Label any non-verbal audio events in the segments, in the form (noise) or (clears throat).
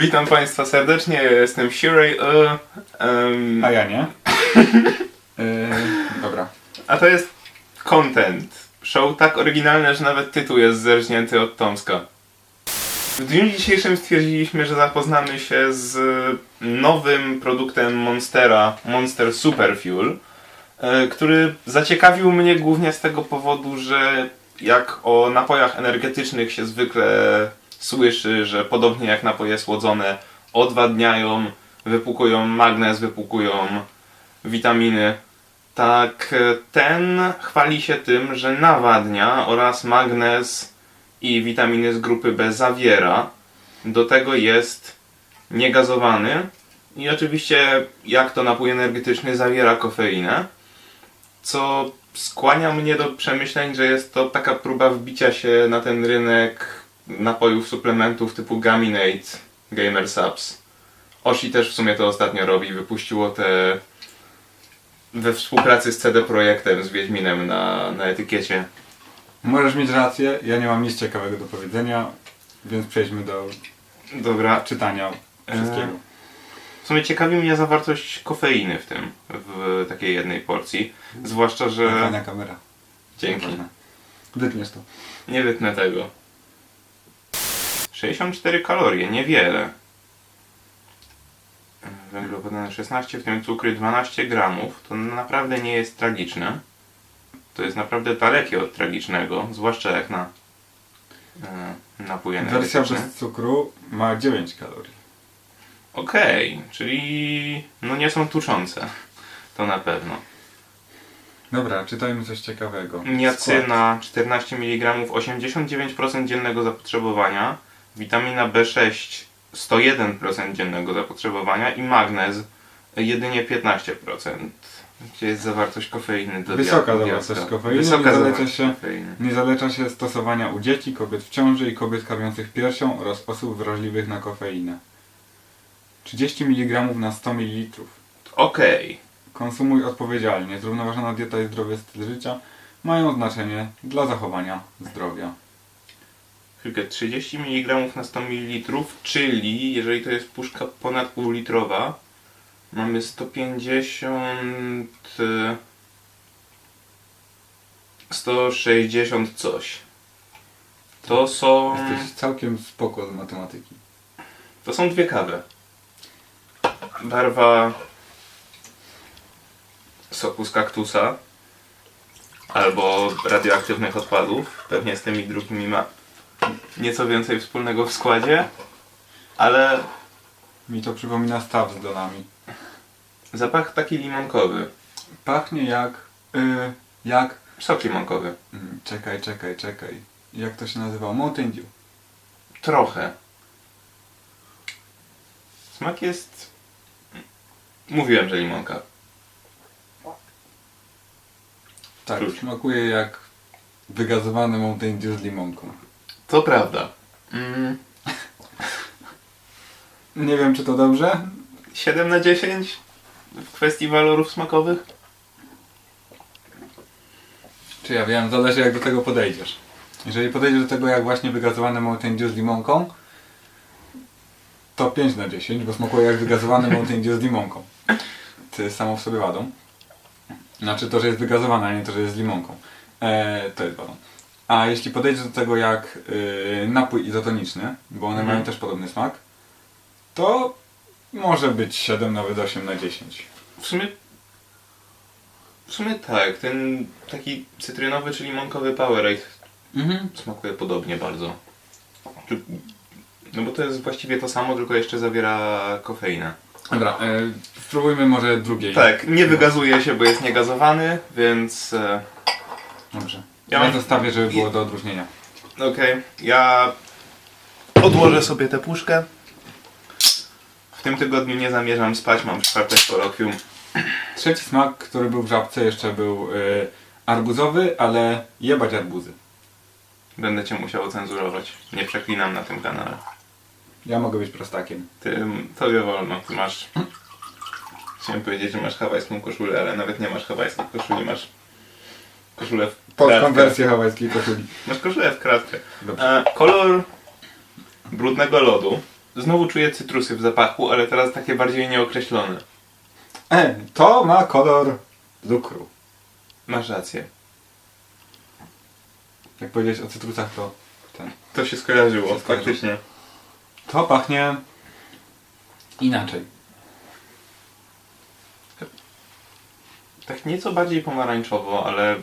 Witam Państwa serdecznie, ja jestem Shirei, e, em, A ja nie. Yy, dobra. a to jest content. Show tak oryginalne, że nawet tytuł jest zerżnięty od Tomska. W dniu dzisiejszym stwierdziliśmy, że zapoznamy się z nowym produktem Monstera, Monster Super Fuel, e, który zaciekawił mnie głównie z tego powodu, że jak o napojach energetycznych się zwykle słyszy, że podobnie jak napoje słodzone odwadniają, wypłukują magnez, wypłukują witaminy, tak e, ten chwali się tym, że nawadnia oraz magnez i witaminy z grupy B zawiera. Do tego jest niegazowany i oczywiście jak to napój energetyczny zawiera kofeinę, co skłania mnie do przemyśleń, że jest to taka próba wbicia się na ten rynek napojów, suplementów typu Gaminate, Gamer Subs. Oshi też w sumie to ostatnio robi, wypuściło te we współpracy z CD Projektem, z Wiedźminem na, na etykiecie. Możesz mieć rację, ja nie mam nic ciekawego do powiedzenia, więc przejdźmy do Dobra, czytania wszystkiego. W sumie ciekawi mnie zawartość kofeiny w tym, w takiej jednej porcji. Zwłaszcza, że... Fajna kamera. Dzięki. Wytniesz to. Nie wytnę tego. 64 kalorie, niewiele. Węglowodany 16, w tym cukry 12 gramów. To naprawdę nie jest tragiczne. To jest naprawdę dalekie od tragicznego, zwłaszcza jak na e, napój Wersja bez cukru ma 9 kalorii. Okej, czyli no nie są tuczące. To na pewno. Dobra, czytajmy coś ciekawego. Niacyna 14 mg 89% dziennego zapotrzebowania, witamina B6 101% dziennego zapotrzebowania i magnez jedynie 15%. Gdzie jest zawartość kofeiny do Wysoka zawartość kofeiny, Wysoka nie zaleca zawartość się- kofeiny. Nie zaleca się stosowania u dzieci, kobiet w ciąży i kobiet karmiących piersią oraz osób wrażliwych na kofeinę. 30 mg na 100 ml. Okej. Konsumuj odpowiedzialnie. Zrównoważona dieta i zdrowy styl życia mają znaczenie dla zachowania zdrowia. Chwilkę, 30 mg na 100 ml, czyli jeżeli to jest puszka ponad półlitrowa, mamy 150... e, 160 coś. To są... Jesteś całkiem spoko z matematyki. To są dwie kawy. Barwa soku z kaktusa albo radioaktywnych odpadów. Pewnie z tymi drugimi ma nieco więcej wspólnego w składzie, ale Mi to przypomina staw z donami. zapach taki limonkowy. Pachnie jak... y, jak... Sok limonkowy. mm, czekaj, czekaj, czekaj. Jak to się nazywa? Mountain Dew. Trochę. Smak jest... Mówiłem, że limonka. Tak, Czuć. smakuje jak wygazowany Mountain Dew z limonką. To prawda. Mm, (laughs) Nie wiem, czy to dobrze? 7 na 10 w kwestii walorów smakowych? Czy ja wiem, zależy jak do tego podejdziesz. Jeżeli podejdziesz do tego jak właśnie wygazowany Mountain Dew z limonką, to 5 na 10, bo smakuje jak wygazowany (laughs) Mountain Dew z limonką. To jest samo w sobie wadą. Znaczy to, że jest wygazowane, a nie to, że jest z limonką. Eee, to jest wadą. A jeśli podejdziesz do tego jak yy, napój izotoniczny, bo one Mhm. mają też podobny smak, to może być 7, nawet 8 na 10. W sumie. W sumie tak, ten taki cytrynowy czy limonkowy Powerade Mhm. smakuje podobnie bardzo. No bo to jest właściwie to samo, tylko jeszcze zawiera kofeinę. Dobra, e, spróbujmy może drugiej. Tak, nie wygazuje się, bo jest niegazowany, więc. e, Dobrze. Ja mam- zostawię, żeby było do odróżnienia. Okej, ja odłożę sobie tę puszkę. W tym tygodniu nie zamierzam spać, mam czwartek kolokwium. Trzeci smak, który był w żabce jeszcze był y, arbuzowy, ale jebać arbuzy. Będę cię musiał ocenzurować. Nie przeklinam na tym kanale. Ja mogę być prostakiem. Ty, tobie wolno, ty masz... Chciałem powiedzieć, że masz hawajską koszulę, ale nawet nie masz hawajskiej koszuli, masz koszulę w Polską wersję hawajskiej koszuli. Masz koszulę w kratkę. E, kolor brudnego lodu Znowu czuję cytrusy w zapachu, ale teraz takie bardziej nieokreślone. E, to ma kolor cukru. Masz rację. Jak powiedziałeś o cytrusach, to ten. To się skojarzyło, Się skojarzyło. faktycznie. To pachnie inaczej. Tak nieco bardziej pomarańczowo, ale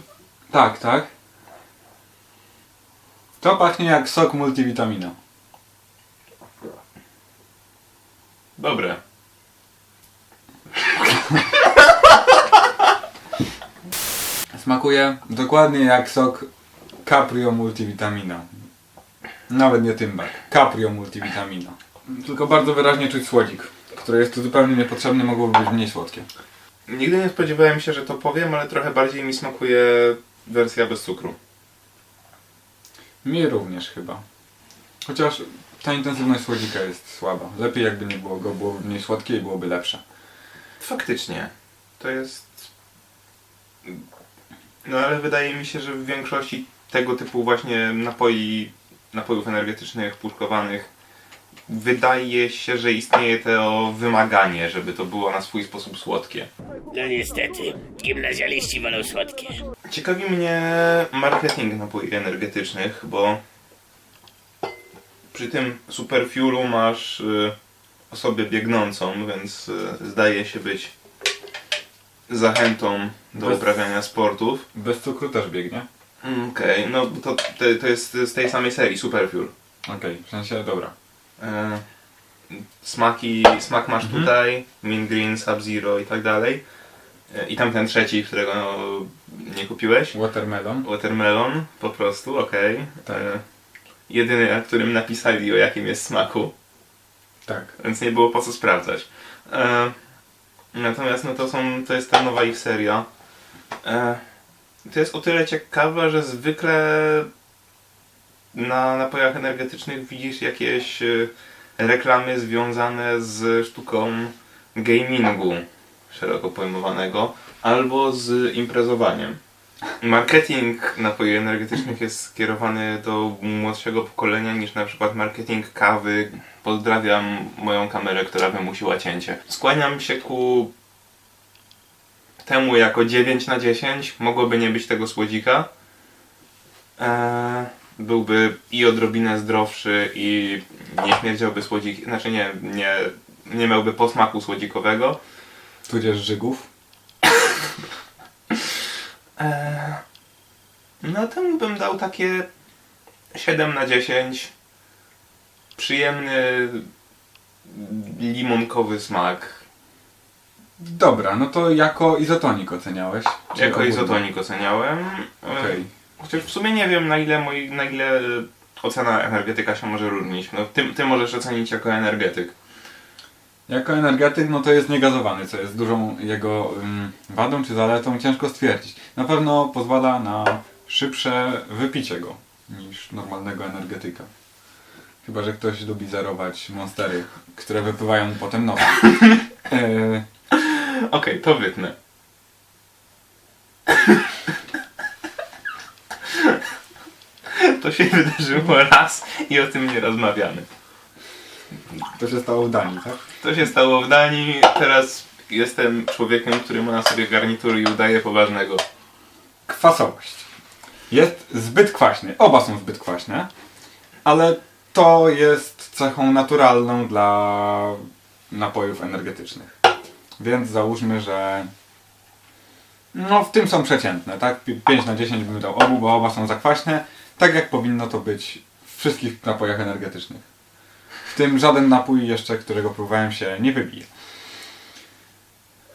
Tak, tak. To pachnie jak sok multivitamina. dobre. (laughs) Smakuje dokładnie jak sok Caprio Multivitamina. Nawet nie Tymbak. Caprio Multivitamina. Tylko bardzo wyraźnie czuć słodzik, który jest tu zupełnie niepotrzebny, mogłoby być mniej słodkie. Nigdy nie spodziewałem się, że to powiem, ale trochę bardziej mi smakuje wersja bez cukru. Mi również chyba. Chociaż ta intensywność słodzika jest słaba. Lepiej jakby nie było go, byłoby mniej słodkie i byłoby lepsze. Faktycznie. To jest... No ale wydaje mi się, że w większości tego typu właśnie napoi, napojów energetycznych, puszkowanych, wydaje się, że istnieje to wymaganie, żeby to było na swój sposób słodkie. No niestety, gimnazjaliści wolą słodkie. Ciekawi mnie marketing napoi energetycznych, bo przy tym superfuelu masz y, osobę biegnącą, więc y, zdaje się być zachętą do Bez- uprawiania sportów. Bez cukru też biegnie. Mm, Okej, no to, to, jest z tej samej serii Superfuel. Okej, w sensie dobra. E, smaki, smak masz Mhm. tutaj, Mint Green, Sub-Zero i tak dalej. I tam ten trzeci, którego nie kupiłeś. Watermelon. Watermelon, po prostu, okej. Tak. E, Jedyny, na którym napisali o jakim jest smaku, Tak. więc nie było po co sprawdzać. E, natomiast no to są, to jest ta nowa ich seria. E, to jest o tyle ciekawe, że zwykle na napojach energetycznych widzisz jakieś e, reklamy związane z sztuką gamingu szeroko pojmowanego albo z imprezowaniem. Marketing napoi energetycznych jest skierowany do młodszego pokolenia niż na przykład marketing kawy. Pozdrawiam moją kamerę, która wymusiła cięcie. Skłaniam się ku temu jako 9 na 10. Mogłoby nie być tego słodzika. Eee, byłby i odrobinę zdrowszy i nie śmierdziałby słodzik, znaczy nie, nie, nie miałby posmaku słodzikowego. Tudzież żygów. Eee, (laughs) no temu bym dał takie 7 na 10. Przyjemny limonkowy smak. Dobra, no to jako izotonik oceniałeś? Jako ogólnie? izotonik oceniałem. Eee, Okej. Chociaż w sumie nie wiem na ile, moi, na ile ocena energetyka się może różnić. No, ty, ty możesz ocenić jako energetyk. Jako energetyk, no to jest niegazowany, co jest dużą jego ym, wadą czy zaletą, ciężko stwierdzić. Na pewno pozwala na szybsze wypicie go niż normalnego energetyka. Chyba, że ktoś lubi zerować monstery, które wypływają mu potem nosem. (laughs) Yy, Okej, to wytnę. To się wydarzyło raz i o tym nie rozmawiamy. To się stało w Danii, tak? To się stało w Danii, teraz jestem człowiekiem, który ma na sobie garnitur i udaje poważnego. Kwasowość. Jest zbyt kwaśny. Oba są zbyt kwaśne, ale to jest cechą naturalną dla napojów energetycznych. Więc załóżmy, że no w tym są przeciętne, tak? Pi- 5 na 10 bym dał obu, bo oba są za kwaśne, tak jak powinno to być w wszystkich napojach energetycznych. W tym żaden napój jeszcze, którego próbowałem się nie wybije.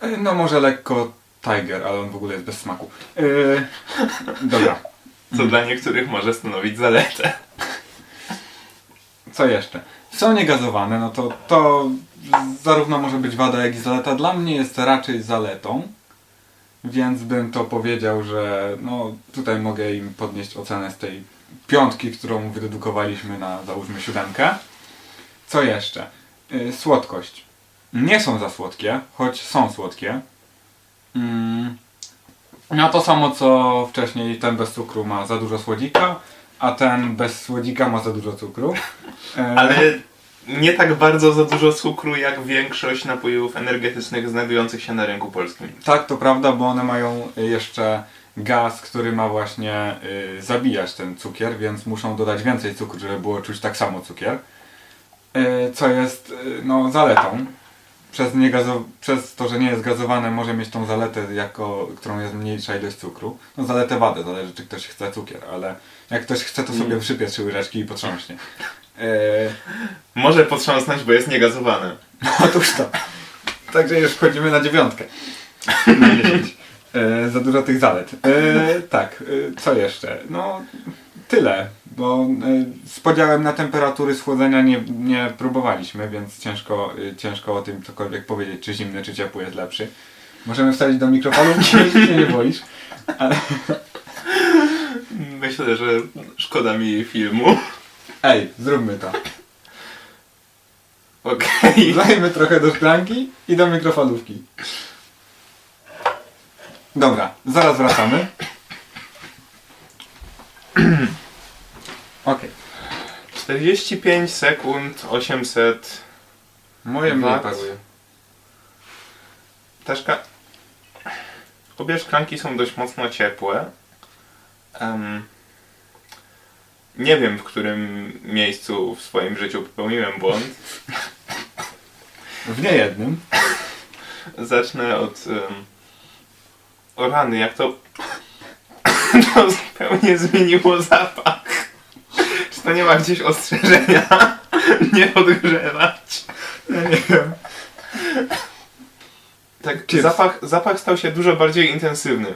E, No może lekko Tiger, ale on w ogóle jest bez smaku. Yy, dobra, Co dla niektórych może stanowić zaletę. co jeszcze? Są niegazowane, no to to zarówno może być wada, jak i zaleta. Dla mnie jest raczej zaletą, więc bym to powiedział, że no tutaj mogę im podnieść ocenę z tej piątki, którą wydedukowaliśmy na załóżmy siódemkę. Co jeszcze? Yy, słodkość. Nie są za słodkie, choć są słodkie. Mm. No to samo co wcześniej, ten bez cukru ma za dużo słodzika, a ten bez słodzika ma za dużo cukru. E, Ale nie tak bardzo za dużo cukru jak większość napojów energetycznych znajdujących się na rynku polskim. Tak, to prawda, bo one mają jeszcze gaz, który ma właśnie y, zabijać ten cukier, więc muszą dodać więcej cukru, żeby było czuć tak samo cukier. Y, co jest y, no, zaletą. Przez, niegazo- przez to, że nie jest gazowane, może mieć tą zaletę, jako, którą jest mniejsza ilość cukru. No zaletę wadę, zależy czy ktoś chce cukier, ale jak ktoś chce, to sobie Mm. przypie trzy łyżeczki i potrząśnie. Y, Może potrząsnąć, bo jest niegazowane. (laughs) Otóż to. Także już wchodzimy na dziewiątkę. Na 10. E, za dużo tych zalet. E, tak, e, co jeszcze? No, tyle. Bo e, z podziałem na temperatury schłodzenia nie, nie próbowaliśmy, więc ciężko, e, ciężko o tym cokolwiek powiedzieć, czy zimny, czy ciepły jest lepszy. Możemy wstawić do mikrofonu, jeśli się nie boisz. Ale... Myślę, że szkoda mi filmu. Ej, zróbmy to. Okej. Wlejmy trochę do szklanki i do mikrofalówki. Dobra, zaraz wracamy. (clears throat) Okej. 45 sekund, 800. Moje mniej Wat. paruje. Ta szka... Obie szklanki są dość mocno ciepłe. Em, nie wiem, w którym miejscu w swoim życiu popełniłem błąd. W niejednym. Zacznę od... Um... O rany, jak to... (laughs) to zupełnie zmieniło zapach. Czy to nie ma gdzieś ostrzeżenia? (laughs) nie odgrzewać. Ja nie wiem. Tak, zapach, zapach stał się dużo bardziej intensywny. (laughs)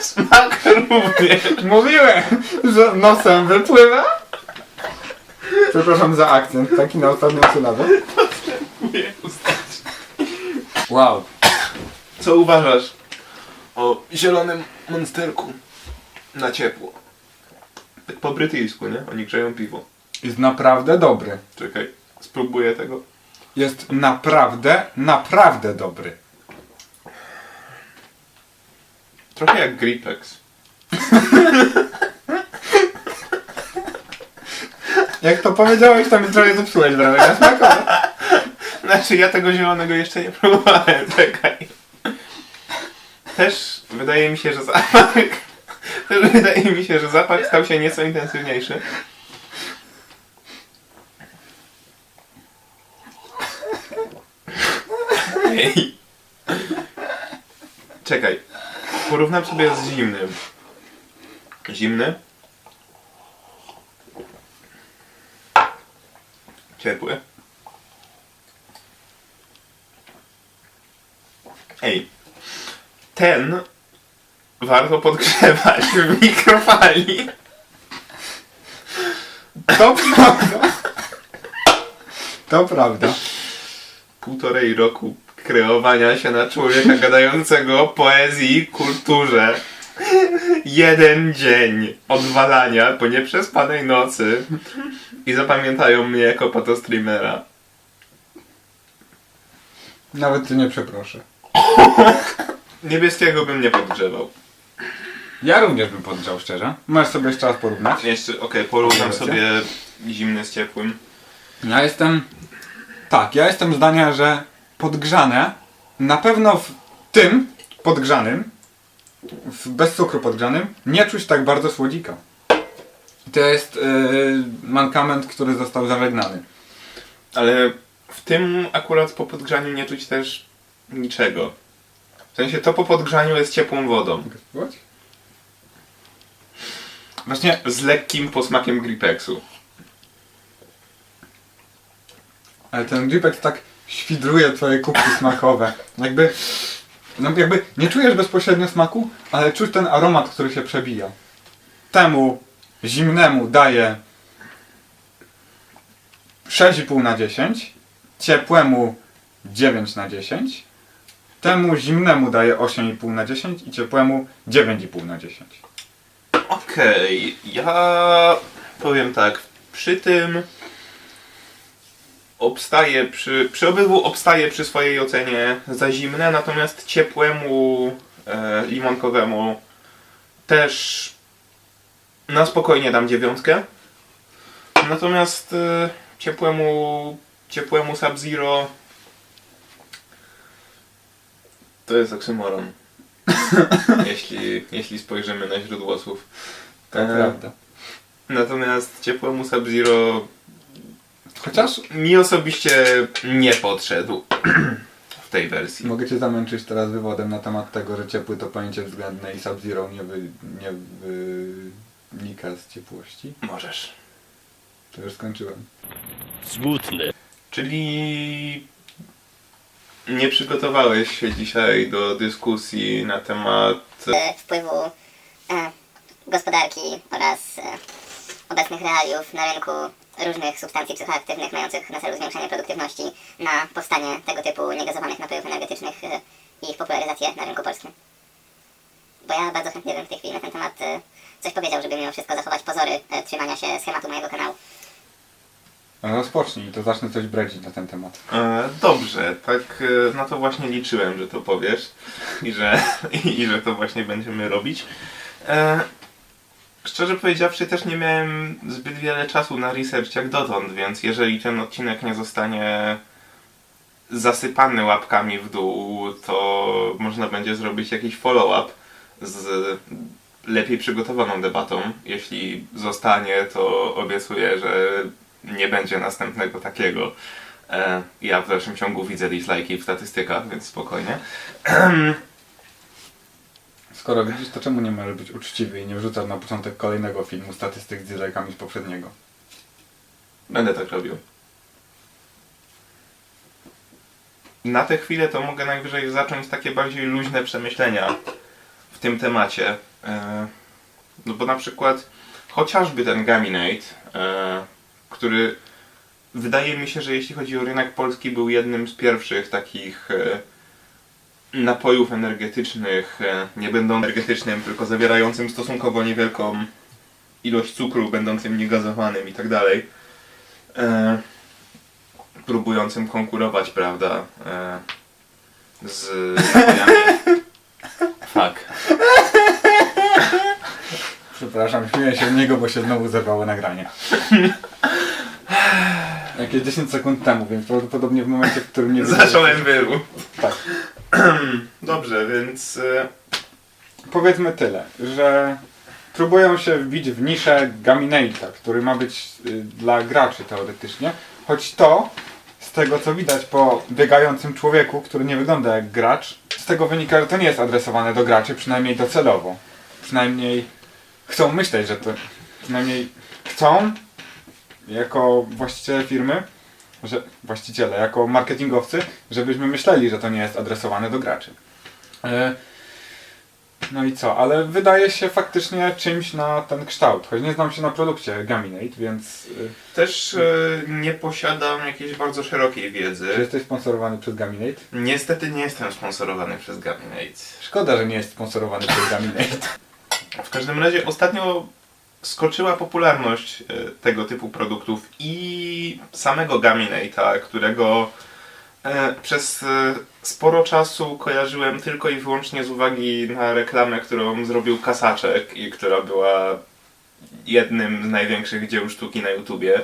Smak również. Mówiłem, że nosem wypływa. Przepraszam za akcent, taki na ostatnią sylabę. Potrzebuję ustać. Wow. Co uważasz o zielonym monsterku na ciepło? Tak po brytyjsku, nie? Oni grzeją piwo. Jest naprawdę dobry. Czekaj, spróbuję tego. Jest naprawdę, naprawdę dobry. Trochę jak Gripex. (laughs) Jak to powiedziałeś, to mi trochę zepsułeś wrażenie smakowe. Znaczy, ja tego zielonego jeszcze nie próbowałem, (laughs) czekaj. Też wydaje mi się, że zapach... (laughs) Też wydaje mi się, że zapach stał się nieco intensywniejszy. Ej. Czekaj. Porównam sobie z zimnym. Zimny. Ciepły. Ej, ten warto podgrzewać w mikrofali. To prawda. To prawda. Półtorej roku kreowania się na człowieka gadającego o poezji, kulturze. Jeden dzień odwalania po nieprzespanej nocy i zapamiętają mnie jako patostreamera. Nawet cię nie przeproszę. Niebieskiego bym nie podgrzewał. Ja również bym podgrzał szczerze. Możesz sobie jeszcze raz porównać. Jeszcze, okej, porównam Dobra, sobie zimny z ciepłym. Ja jestem. Tak, ja jestem zdania, że podgrzane na pewno w tym podgrzanym, w bez cukru podgrzanym, nie czuć tak bardzo słodzika. To jest yy, mankament, który został zażegnany. Ale w tym akurat po podgrzaniu nie czuć też niczego. W sensie to po podgrzaniu jest ciepłą wodą. Mogę spróbować? Właśnie Z lekkim posmakiem gripexu. Ale ten gripek tak świdruje twoje kubki smakowe. Jakby, no jakby nie czujesz bezpośrednio smaku, ale czuć ten aromat, który się przebija. Temu zimnemu daje 6,5 na 10, ciepłemu 9 na 10, temu zimnemu daje 8,5 na 10 i ciepłemu 9,5 na 10. Okej, ja powiem tak. Przy tym obstaję przy, przy obydwu obstaję przy swojej ocenie za zimne, natomiast ciepłemu e, limonkowemu też Na spokojnie dam dziewiątkę. Natomiast e, ciepłemu, ciepłemu Sub-Zero to jest oksymoron. (laughs) jeśli, jeśli spojrzymy na źródło słów. To E, prawda. Natomiast ciepłemu Sub-Zero Chociaż mi osobiście nie podszedł w tej wersji. mogę cię zamęczyć teraz wywodem na temat tego, że ciepły to pojęcie względne i Sub-Zero nie, wy, nie wynika z ciepłości. Możesz. To już skończyłem. Smutne. Czyli nie przygotowałeś się dzisiaj do dyskusji na temat e, wpływu e, gospodarki oraz e, obecnych realiów na rynku różnych substancji psychoaktywnych mających na celu zwiększenie produktywności na powstanie tego typu niegazowanych napojów energetycznych i ich popularyzację na rynku polskim. Bo ja bardzo chętnie bym w tej chwili na ten temat coś powiedział, żeby mimo wszystko zachować pozory trzymania się schematu mojego kanału. No rozpocznij, to zacznę coś bredzić na ten temat. E, Dobrze, tak e, na to właśnie liczyłem, że to powiesz i że, (laughs) i że to właśnie będziemy robić. E, Szczerze powiedziawszy, też nie miałem zbyt wiele czasu na research jak dotąd, więc jeżeli ten odcinek nie zostanie zasypany łapkami w dół, to można będzie zrobić jakiś follow-up z lepiej przygotowaną debatą. Jeśli zostanie, to obiecuję, że nie będzie następnego takiego. E, Ja w dalszym ciągu widzę dislike'i w statystykach, więc spokojnie. (clears throat) Skoro widzisz, to czemu nie możesz być uczciwy i nie wrzucasz na początek kolejnego filmu statystyk z dislike'ami z poprzedniego? Będę tak robił. Na tę chwilę to mogę najwyżej zacząć takie bardziej luźne przemyślenia w tym temacie. E, No bo na przykład chociażby ten Gaminate, e, który wydaje mi się, że jeśli chodzi o rynek polski, był jednym z pierwszych takich e, napojów energetycznych, e, nie będą energetycznym, tylko zawierającym stosunkowo niewielką ilość cukru, będącym niegazowanym i tak dalej e, próbującym konkurować, prawda, z napojami. Fuck. Przepraszam, śmieję się z niego, bo się znowu zerwało nagranie. (laughs) Jakieś 10 sekund temu, więc prawdopodobnie w momencie, w którym nie (laughs) Zacząłem wyru. Tak. (clears throat) Dobrze, więc e, Powiedzmy tyle, że próbują się wbić w niszę Gaminate'a, który ma być y, dla graczy teoretycznie, choć to, z tego co widać po biegającym człowieku, który nie wygląda jak gracz, z tego wynika, że to nie jest adresowane do graczy, przynajmniej docelowo. Przynajmniej chcą myśleć, że to, przynajmniej chcą, jako właściciele firmy, że właściciele, jako marketingowcy, żebyśmy myśleli, że to nie jest adresowane do graczy. E, no i co, ale wydaje się faktycznie czymś na ten kształt, choć nie znam się na produkcie Gaminate, więc y, też e, nie posiadam jakiejś bardzo szerokiej czy wiedzy. jesteś sponsorowany przez Gaminate? Niestety nie jestem sponsorowany przez Gaminate. Szkoda, że nie jest sponsorowany przez Gaminate. W każdym razie ostatnio skoczyła popularność e, tego typu produktów i samego Gaminate'a, którego e, przez e, sporo czasu kojarzyłem tylko i wyłącznie z uwagi na reklamę, którą zrobił Kasaczek i która była jednym z największych dzieł sztuki na YouTubie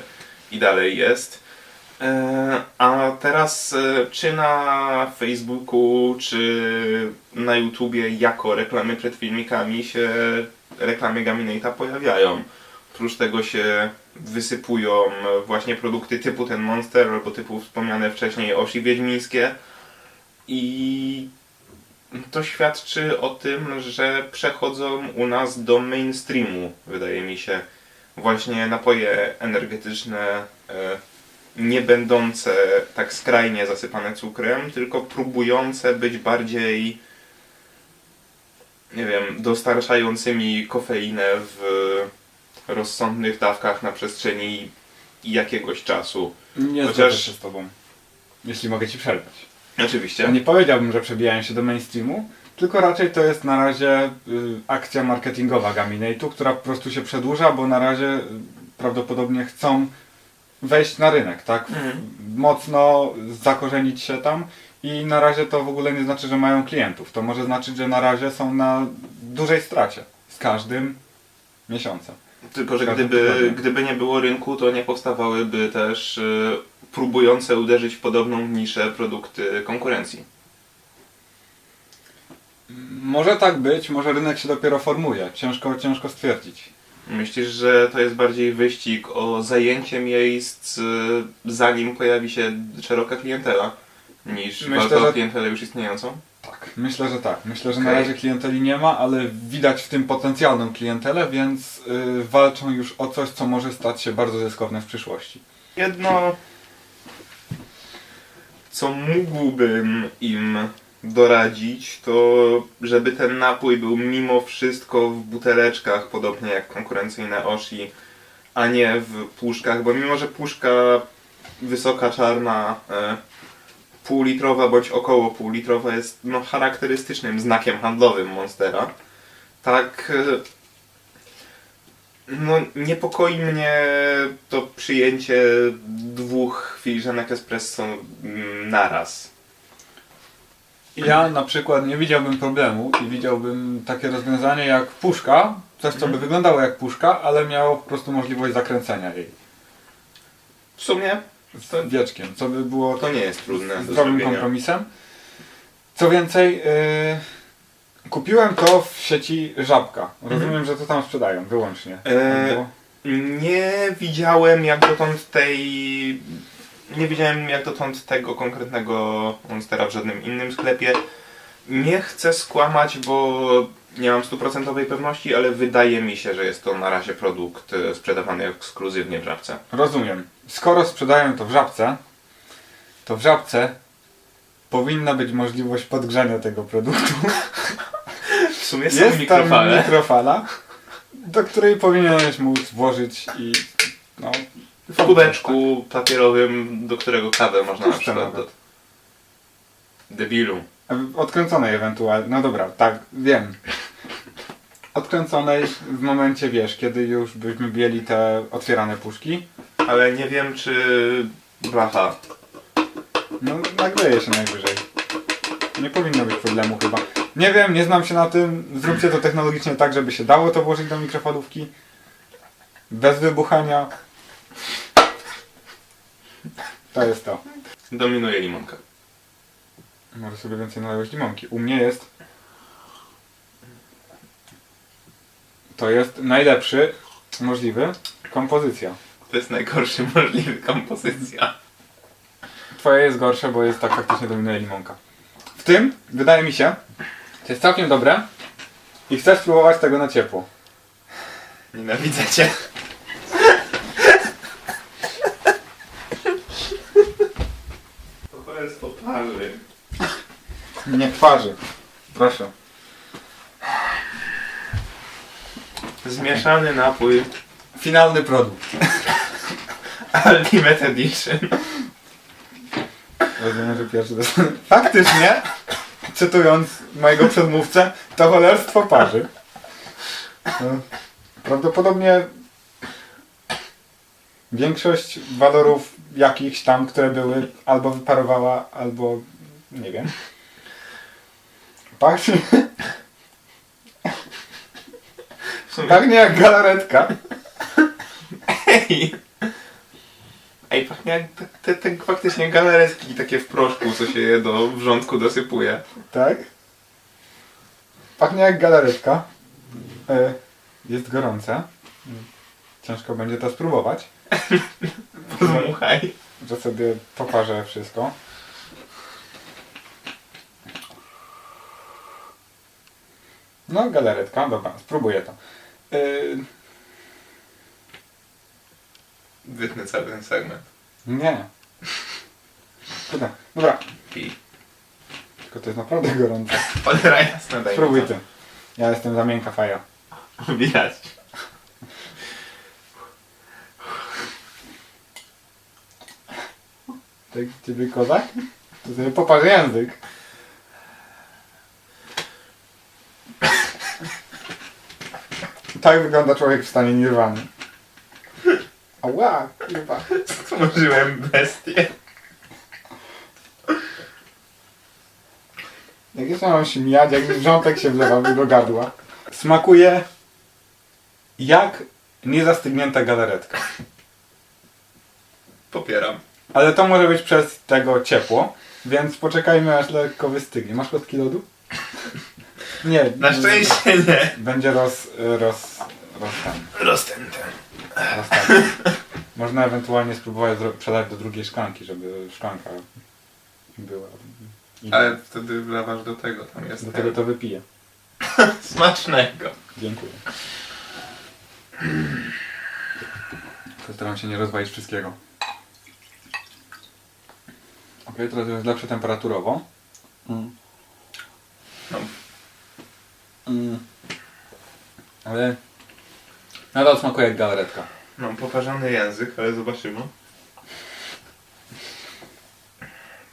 i dalej jest. A teraz czy na Facebooku, czy na YouTubie jako reklamy przed filmikami się reklamy Gaminate'a pojawiają. Oprócz tego się wysypują właśnie produkty typu ten Monster albo typu wspomniane wcześniej Osi Wiedźmińskie i to świadczy o tym, że przechodzą u nas do mainstreamu, wydaje mi się, właśnie napoje energetyczne, e, nie będące tak skrajnie zasypane cukrem, tylko próbujące być bardziej, nie wiem, dostarczającymi kofeinę w rozsądnych dawkach na przestrzeni jakiegoś czasu. Nie Chociaż- się z tobą, jeśli mogę ci przerwać. Oczywiście. Ja nie powiedziałbym, że przebijają się do mainstreamu, tylko raczej to jest na razie y, akcja marketingowa Gaminate'u, która po prostu się przedłuża, bo na razie y, prawdopodobnie chcą wejść na rynek, tak? Mhm. Mocno zakorzenić się tam i na razie to w ogóle nie znaczy, że mają klientów. To może znaczyć, że na razie są na dużej stracie z każdym miesiącem. Tylko, że gdyby, gdyby nie było rynku, to nie powstawałyby też y, próbujące uderzyć w podobną niszę produkty konkurencji. Może tak być, może rynek się dopiero formuje. Ciężko, ciężko stwierdzić. Myślisz, że to jest bardziej wyścig o zajęcie miejsc, y, zanim pojawi się szeroka klientela, niż Myślę, walka o że- klientelę już istniejącą? Tak. Myślę, że tak. Myślę, że na Okej. razie klienteli nie ma, ale widać w tym potencjalną klientelę, więc y, walczą już o coś, co może stać się bardzo zyskowne w przyszłości. Jedno, co mógłbym im doradzić, to żeby ten napój był mimo wszystko w buteleczkach, podobnie jak konkurencyjne Oshi, a nie w puszkach, bo mimo, że puszka wysoka, czarna, e, półlitrowa bądź około półlitrowa jest no, charakterystycznym znakiem handlowym Monstera, tak e, no, niepokoi mnie to przyjęcie dwóch filiżanek espresso mm, naraz. Ja na przykład nie widziałbym problemu i widziałbym takie rozwiązanie jak puszka, coś co by wyglądało jak puszka, ale miało po prostu możliwość zakręcenia jej. W sumie z wieczkiem, co by było to nie jest trudne zdrowym kompromisem. Co więcej, yy, kupiłem to w sieci Żabka. Rozumiem, że to tam sprzedają wyłącznie. E, Nie widziałem jak dotąd tej... Nie widziałem jak dotąd tego konkretnego monstera w żadnym innym sklepie. Nie chcę skłamać, bo nie mam stuprocentowej pewności, ale wydaje mi się, że jest to na razie produkt e, sprzedawany ekskluzywnie w żabce. Rozumiem. Skoro sprzedają to w Żabce, to w Żabce powinna być możliwość podgrzania tego produktu. W sumie są Jest tam mikrofala, do której powinieneś móc włożyć i no, W kubeczku papierowym, do którego kawę można na Puszczę przykład... nawet. Debilu. Odkręconej ewentualnie. No dobra, tak, wiem. Odkręconej w momencie, wiesz, kiedy już byśmy mieli te otwierane puszki. Ale nie wiem, czy blacha. No, nagleje się najwyżej. Nie powinno być problemu chyba. Nie wiem, nie znam się na tym. Zróbcie to technologicznie tak, żeby się dało to włożyć do mikrofalówki. Bez wybuchania. To jest to. Dominuje limonka. Może sobie więcej nalewać limonki. U mnie jest... To jest najlepszy możliwy kompozycja. To jest najgorszy (laughs) możliwy kompozycja. Twoje jest gorsze, bo jest tak faktycznie dominuje limonka. W tym, wydaje mi się, to jest całkiem dobre i chcę spróbować tego na ciepło. Nienawidzę cię. To jest oparzy. Nie twarzy. Proszę. Zmieszany napój Finalny produkt. Ultimate Edition. Rozumiem, że pierwszy raz. Faktycznie, cytując mojego przedmówcę, to cholerstwo parzy. No, Prawdopodobnie większość walorów jakichś tam, które były, albo wyparowała, albo nie wiem. Pachnie, pachnie jak galaretka. Ej! Ej, pachnie jak te, te, te faktycznie galaretki takie w proszku, co się je do wrzątku dosypuje. Tak? Pachnie jak galaretka. E, jest gorące. Ciężko będzie to spróbować. (laughs) Zmuchaj. że sobie poparzę wszystko. No, galaretka, dobra, spróbuję to. Yy, Wytnę cały ten segment. nie. Kurde, dobra, I tylko to jest naprawdę gorące. cholera jasna, daj mi Spróbuj to. ty. Ja jestem za miękka faja. Widać. Tak, ciebie kozak? To sobie poparzy język. Tak wygląda człowiek w stanie nirwany. Ała, kurwa. Stworzyłem bestię. Jak jeszcze mam się mijać, jak mi wrzątek się wlewa do gardła. Smakuje jak niezastygnięta galaretka. Popieram. Ale to może być przez tego ciepło, więc poczekajmy aż lekko wystygnie. Masz kostki lodu? Nie. Na szczęście nie. Będzie roz... roz... roz Roztęte. (laughs) Można ewentualnie spróbować przelać do drugiej szklanki, żeby szklanka była. Ale wtedy wlewasz do tego, tam jest Do tego to wypiję. (laughs) Smacznego. Dziękuję. Postaram się nie rozwalić wszystkiego. Ok, teraz jest lepsze temperaturowo. Mm. No. Mm. Ale nadal smakuje jak galaretka. Mam poparzony język, ale zobaczymy.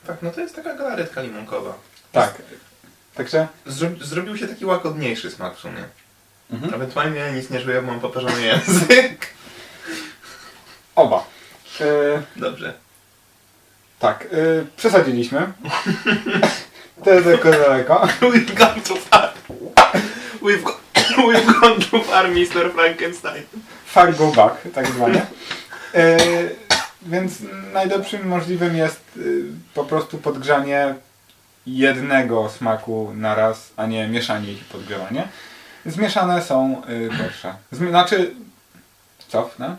Tak, no to jest taka galaretka limonkowa. Tak. Także Zro zrobił się taki łagodniejszy smak w sumie. Mhm. Ewentualnie nic nie czuję, bo mam poparzony język. (laughs) oba. Y, Dobrze. tak, y, przesadziliśmy. (laughs) to jest tylko daleko. We've gone too far. We've, go we've gone Mr. Frankenstein. Far back, tak zwane. E, więc najlepszym możliwym jest y, po prostu podgrzanie jednego smaku na raz, a nie mieszanie ich i podgrzewanie. Zmieszane są y, gorsze. Zmi- znaczy, cofnę.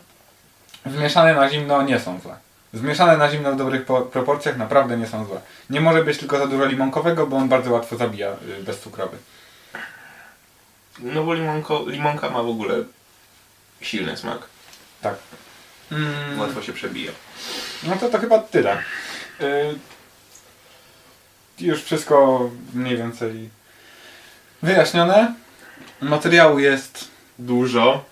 Zmieszane na zimno nie są złe. Zmieszane na zimno w dobrych po- proporcjach naprawdę nie są złe. Nie może być tylko za dużo limonkowego, bo on bardzo łatwo zabija y, bezcukrowy. No bo limonko, limonka ma w ogóle silny smak. Tak. Mm. Łatwo się przebija. No to to chyba tyle. Y, już wszystko mniej więcej wyjaśnione. Materiału jest Dużo.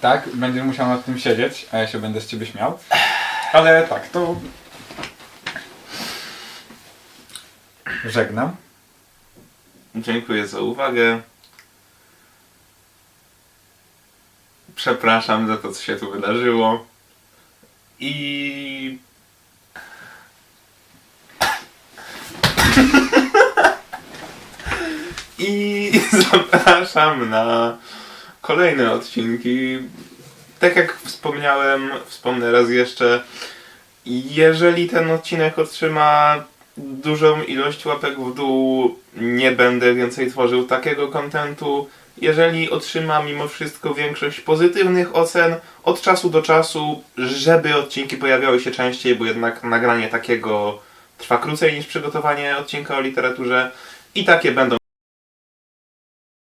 tak, będziesz musiał nad tym siedzieć, a ja się będę z ciebie śmiał. Ale tak, to żegnam. Dziękuję za uwagę. Przepraszam za to, co się tu wydarzyło. I. (laughs) I zapraszam na kolejne odcinki. Tak jak wspomniałem, wspomnę raz jeszcze. Jeżeli ten odcinek otrzyma dużą ilość łapek w dół, nie będę więcej tworzył takiego kontentu. Jeżeli otrzyma mimo wszystko większość pozytywnych ocen od czasu do czasu, żeby odcinki pojawiały się częściej, bo jednak nagranie takiego trwa krócej niż przygotowanie odcinka o literaturze i takie będą